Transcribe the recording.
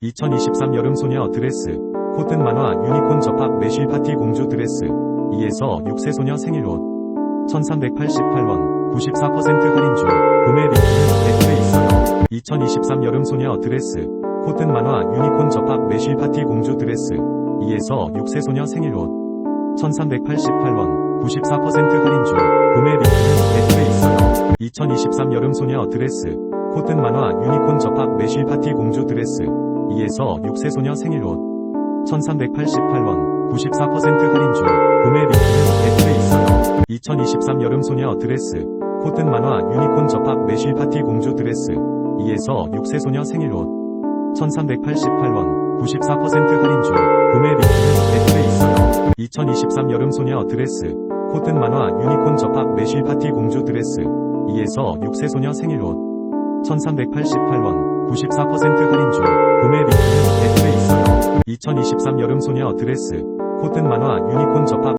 2023 여름 소녀 드레스, 코튼 만화 유니콘 접합 매실 파티 공주 드레스, 2에서 6세 소녀 생일 옷, 1388원, 94% 할인 중, 구매 링크는 댓글에 있어요. 2023 여름 소녀 드레스, 코튼 만화 유니콘 접합 매실 파티 공주 드레스, 2에서 6세 소녀 생일 옷, 1388원, 94% 할인 중, 구매 링크는 댓글에 있어요. 2023 여름 소녀 드레스, 코튼 만화 유니콘 접합 매실 파티 공주 드레스, 2에서 6세 소녀 생일 옷, 1388원, 94% 할인 중, 구매 링크는 댓글에 있어요. 2023 여름 소녀 드레스, 코튼 만화 유니콘 접합 매실 파티 공주 드레스, 2에서 6세 소녀 생일 옷, 1388원, 94% 할인 중, 구매 링크는 댓글에 있어요. 2023 여름 소녀 드레스, 코튼 만화 유니콘 접합 매실 파티 공주 드레스, 2에서 6세 소녀 생일 옷, 1388원, 94% 할인 중, 구매 링크는 댓글에 있어요. 2023 여름 소녀 드레스, 코튼 만화 유니콘 접합